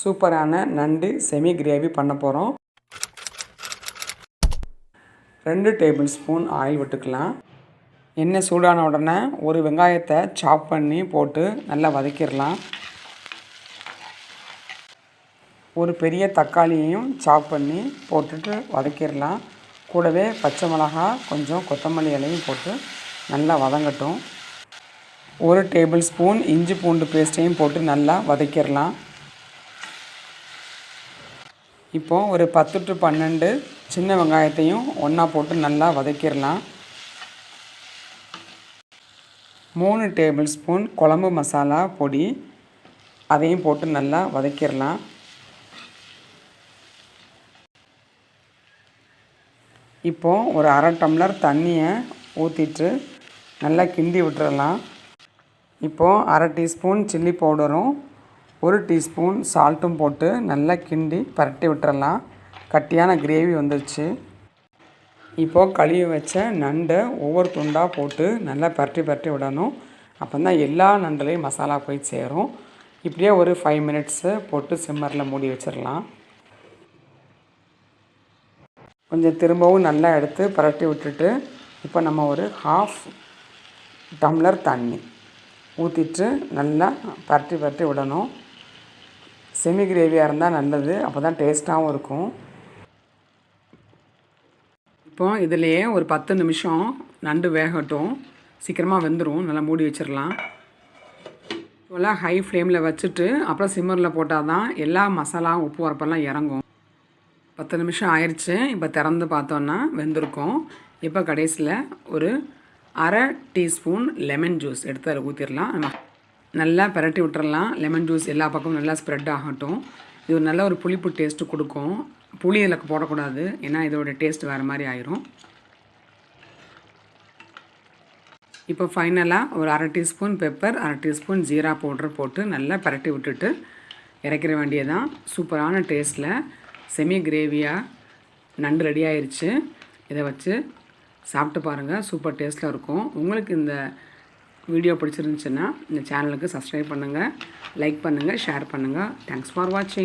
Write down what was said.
சூப்பரான நண்டு semi gravy பண்ண போகிறோம் ரெண்டு டேபிள் ஸ்பூன் ஆயில் விட்டுக்கலாம். எண்ணெய் சூடான உடனே ஒரு வெங்காயத்தை சாப் பண்ணி போட்டு நல்லா வதக்கிடலாம். ஒரு பெரிய தக்காளியையும் சாப் பண்ணி போட்டுட்டு வதக்கிடலாம். கூடவே பச்சை மிளகா கொஞ்சம் கொத்தமல்லி இலையும் போட்டு நல்லா வதங்கட்டும். ஒரு டேபிள் ஸ்பூன் இஞ்சி பூண்டு பேஸ்ட்டையும் போட்டு நல்லா வதக்கிடலாம். இப்போ ஒரு பத்து டு பன்னெண்டு சின்ன வெங்காயத்தையும் ஒன்றா போட்டு நல்லா வதக்கிடலாம். மூணு டேபிள் ஸ்பூன் குழம்பு மசாலா பொடி அதையும் போட்டு நல்லா வதக்கிடலாம். இப்போது ஒரு அரை டம்ளர் தண்ணியை ஊற்றிட்டு நல்லா கிண்டி விட்டுறலாம். இப்போது அரை டீஸ்பூன் சில்லி பவுடரும் ஒரு டீஸ்பூன் சால்ட்டும் போட்டு நல்லா கிண்டி பரட்டி விட்டுறலாம். கட்டியான கிரேவி வந்துடுச்சு இப்போது கழுவி வச்ச நண்டை ஒவ்வொரு துண்டாக போட்டு நல்லா பரட்டி பரட்டி விடணும். அப்போ தான் எல்லா நண்டுலேயும் மசாலா போய் சேரும். இப்படியே ஒரு ஃபைவ் மினிட்ஸு போட்டு சிம்மரில் மூடி வச்சிடலாம் கொஞ்சம் திரும்பவும் நல்லா எடுத்து பரட்டி விட்டுட்டு இப்போ நம்ம ஒரு ஹாஃப் டம்ளர் தண்ணி ஊற்றிட்டு நல்லா பரட்டி பரட்டி விடணும். செமி கிரேவியாக இருந்தால் நல்லது. அப்போ தான் டேஸ்ட்டாகவும் இருக்கும். இப்போ இதுலேயே ஒரு பத்து நிமிஷம் நண்டு வேகட்டும். சீக்கிரமாக வெந்துடும் நல்லா மூடி வச்சிடலாம் இப்போல்லாம் ஹை ஃப்ளேமில் வச்சுட்டு அப்புறம் சிம்மரில் போட்டால் தான் எல்லா மசாலா உப்பு வரப்பெல்லாம் இறங்கும். பத்து நிமிஷம் ஆயிடுச்சு இப்போ திறந்து பார்த்தோன்னா வெந்திருக்கும். இப்போ கடைசியில் ஒரு அரை டீஸ்பூன் லெமன் ஜூஸ் எடுத்து அதில் ஊற்றிடலாம் நம்ம நல்லா பிரட்டி விட்டுறலாம். லெமன் ஜூஸ் எல்லா பக்கமும் நல்லா ஸ்ப்ரெட் ஆகட்டும். இது ஒரு நல்ல ஒரு புளிப்பு டேஸ்ட்டு கொடுக்கும். புளி இதில் போடக்கூடாது. ஏன்னா இதோட டேஸ்ட் வேறு மாதிரி ஆயிரும். இப்போ ஃபைனலாக ஒரு அரை டீஸ்பூன் பெப்பர் அரை டீஸ்பூன் ஜீரா பவுடர் போட்டு நல்லா பரட்டி விட்டுட்டு இறக்கிற வேண்டியதான் சூப்பரான டேஸ்ட்டில் செமி கிரேவியாக நண்டு ரெடி ஆயிடுச்சு இதை வச்சு சாப்பிட்டு பாருங்கள் சூப்பர் டேஸ்ட்டில் இருக்கும். உங்களுக்கு இந்த வீடியோ பிடிச்சிருந்துச்சுன்னா இந்த சேனலுக்கு சப்ஸ்கிரைப் பண்ணுங்கள் லைக் பண்ணுங்கள் ஷேர் பண்ணுங்கள் தேங்க்ஸ் ஃபார் வாட்சிங்